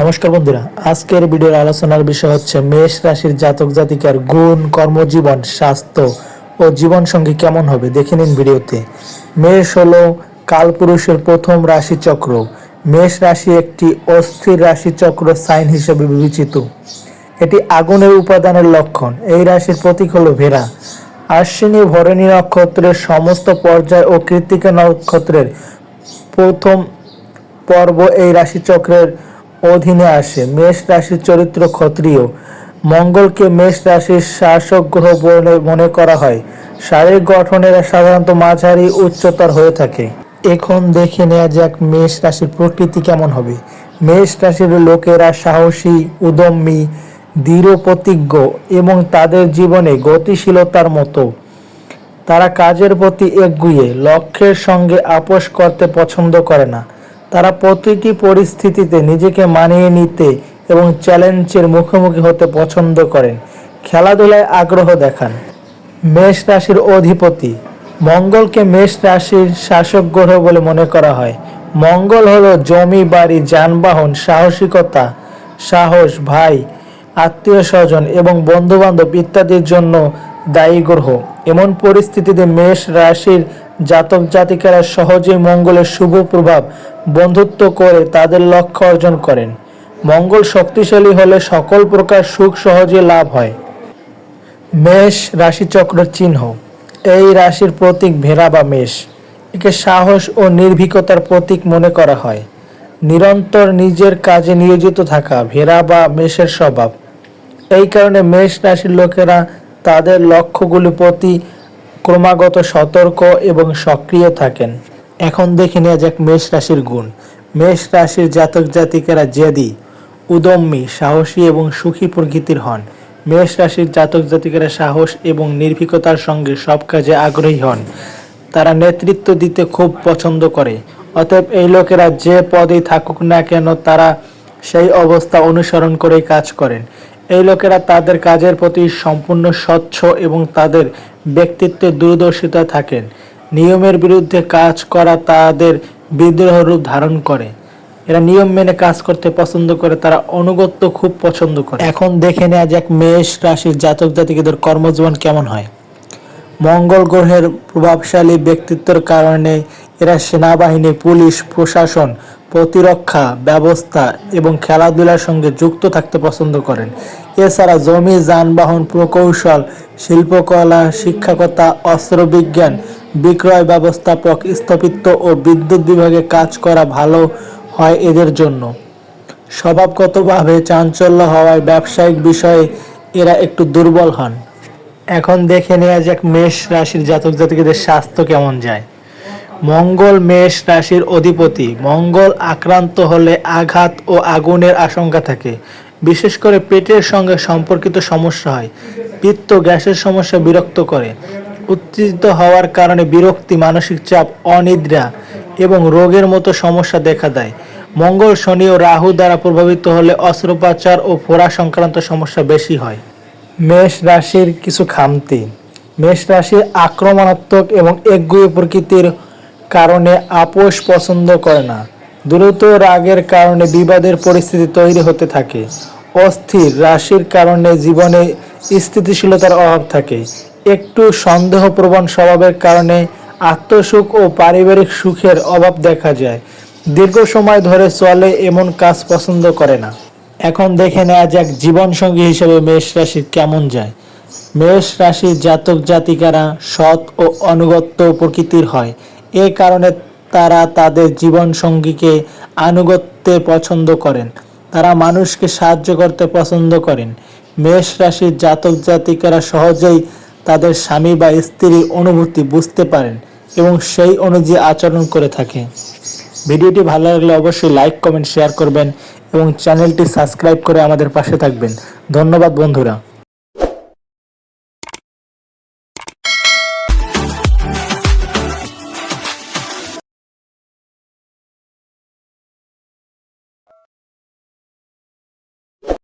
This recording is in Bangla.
নমস্কার বন্ধুরা, আজকের ভিডিওর আলোচনার বিষয় হচ্ছে মেষ রাশির জাতক জাতিকার গুণ, কর্মজীবন, স্বাস্থ্য ও জীবন সঙ্গী কেমন হবে? দেখে নিন ভিডিওতে। মেষ হলো কালপুরুষের প্রথম রাশিচক্র। মেষ রাশি একটি অস্থির রাশিচক্র সাইন হিসেবে বিবেচিত। এটি আগুনের উপাদানের লক্ষণ। এই রাশির প্রতীক হলো ভেড়া। আশ্বিনী ভরণী নক্ষত্রের সমস্ত পর্যায় ও কৃত্তিকা নক্ষত্রের প্রথম পর্ব এই রাশিচক্রের অধীনে আসে। মেষ রাশির চরিত্র ক্ষত্রিয়। মঙ্গলকে মেষ রাশির শাসক গ্রহ বলে মনে করা হয়। শারীরিক গঠনের সাধারণত মাঝারি উচ্চতর হয়ে থাকে। এখন দেখে নেওয়া যাক মেষ রাশির প্রকৃতি কেমন হবে। মেষ রাশির লোকেরা সাহসী উদম্মী দৃঢ় প্রতিজ্ঞ এবং তাদের জীবনে গতিশীলতার মতো। তারা কাজের প্রতি একগুয়ে লক্ষ্যের সঙ্গে আপোষ করতে পছন্দ করে না। তারা প্রতিটি পরিস্থিতিতে নিজেকে মানিয়ে নিতে এবং চ্যালেঞ্জের মুখোমুখি হতে পছন্দ করেন। খেলাধুলায় আগ্রহ দেখান। মেষ রাশির অধিপতি। মঙ্গলকে মেষ রাশির শাসক গ্রহ বলে মনে করা হয়। মঙ্গল হলো জমি, বাড়ি, যানবাহন, সাহসিকতা, সাহস, ভাই, আত্মীয় স্বজন এবং বন্ধু বান্ধব ইত্যাদির জন্য দায়ী গ্রহ। এমন পরিস্থিতিতে মেষ রাশির জাতক জাতিকারা সহজেই মঙ্গলের শুভ প্রভাব বন্ধুত্ব করে তাদের লক্ষ্য অর্জন করেন। মঙ্গল শক্তিশালী হলে সকল প্রকার সুখ সহজে লাভ হয়। মেষ রাশিচক্রের চিহ্ন। এই রাশির প্রতীক ভেড়া বা মেষ। একে সাহস ও নির্ভীকতার প্রতীক মনে করা হয়। নিরন্তর নিজের কাজে নিয়োজিত থাকা ভেড়া বা মেষের স্বভাব। এই কারণে মেষ রাশির লোকেরা তাদের লক্ষ্যগুলি প্রতি ক্রমাগত সতর্ক এবং সক্রিয় থাকেন। এখন দেখে নেওয়া যাক মেষ রাশির গুণ। মেষ রাশির জাতক জাতিকেরা জেদি উদম্মী সাহসী এবং সুখী প্রকৃতির হন। মেষ রাশির জাতক জাতিকেরা সাহস এবং নির্ভীকতার সঙ্গে সব কাজে আগ্রহী হন। তারা নেতৃত্ব দিতে খুব পছন্দ করে। অতএব এই লোকেরা যে পদেই থাকুক না কেন তারা সেই অবস্থা অনুসরণ করে কাজ করেন। এই লোকেরা তাদের কাজের প্রতি সম্পূর্ণ স্বচ্ছ এবং তাদের ব্যক্তিত্বে দূরদর্শিতা থাকেন। নিয়মের বিরুদ্ধে কাজ করা তাদের বিদ্রোহ রূপ ধারণ করে। এরা নিয়ম মেনে কাজ করতে পছন্দ করে, তারা অনুগত্য খুব পছন্দ করে। এখন দেখে নেওয়া যাক মেষ রাশির জাতক জাতিকেদের কর্মজীবন কেমন হয়। মঙ্গল গ্রহের প্রভাবশালী ব্যক্তিত্বের কারণে এরা সেনাবাহিনী, পুলিশ, প্রশাসন প্রতিরক্ষা, ব্যবস্থা এবং খেলাধুলার সঙ্গে যুক্ত থাকতে পছন্দ করেন। এছাড়া জমি, যানবাহন, প্রকৌশল, শিল্পকলা, শিক্ষকতা, অস্ত্রবিজ্ঞান, বিক্রয় ব্যবস্থাপক স্থপতিত্ব ও বিদ্যুৎ বিভাগে কাজ করা ভালো হয় এদের জন্য। স্বভাবগতভাবে চাঞ্চল্য হওয়ায় ব্যবসায়িক বিষয়ে এরা একটু দুর্বল হন। এখন দেখে নেওয়া যাক মেষ রাশির জাতক জাতিকেদের স্বাস্থ্য কেমন যায়। মঙ্গল মেষ রাশির অধিপতি। মঙ্গল আক্রান্ত হলে আঘাত ও আগুনের আশঙ্কা থাকে। বিশেষ করে পেটের সঙ্গে সম্পর্কিত সমস্যা হয়। পিত্ত গ্যাসের সমস্যা বিরক্ত করে। উত্তেজিত হওয়ার কারণে বিরক্তি, মানসিক চাপ, অনিদ্রা এবং রোগের মতো সমস্যা দেখা দেয়। মঙ্গল শনি ও রাহু দ্বারা প্রভাবিত হলে অস্ত্রোপচার ও ফোড়া সংক্রান্ত সমস্যা বেশি হয়। মেষ রাশির কিছু খামতি। মেষ রাশি আক্রমণাত্মক এবং একগুয়ে প্রকৃতির কারণে আপোষ পছন্দ করে না। দ্রুত রাগের কারণে বিবাদের পরিস্থিতি তৈরি হতে থাকে। অস্থির রাশির কারণে জীবনে স্থিতিশীলতার অভাব থাকে। একটু সন্দেহপ্রবণ স্বভাবের কারণে আত্মসুখ ও পারিবারিক সুখের অভাব দেখা যায়। দীর্ঘ সময় ধরে চলে এমন কাজ পছন্দ করে না। এখন দেখে নেওয়া যাক জীবনসঙ্গী হিসেবে মেষ রাশির কেমন যায়। মেষ রাশির জাতক জাতিকারা সৎ ও অনুগত্য প্রকৃতির হয়। এ কারণে তারা তাদের জীবন সঙ্গীকে আনুগত্যে পছন্দ করেন। তারা মানুষকে সাহায্য করতে পছন্দ করেন। মেষ রাশির জাতক জাতিকারা সহজেই তাদের স্বামী বা স্ত্রীর অনুভূতি বুঝতে পারেন এবং সেই অনুযায়ী আচরণ করে থাকে। ভিডিওটি ভালো লাগলে অবশ্যই লাইক, কমেন্ট, শেয়ার করবেন এবং চ্যানেলটি সাবস্ক্রাইব করে আমাদের পাশে থাকবেন। ধন্যবাদ বন্ধুরা।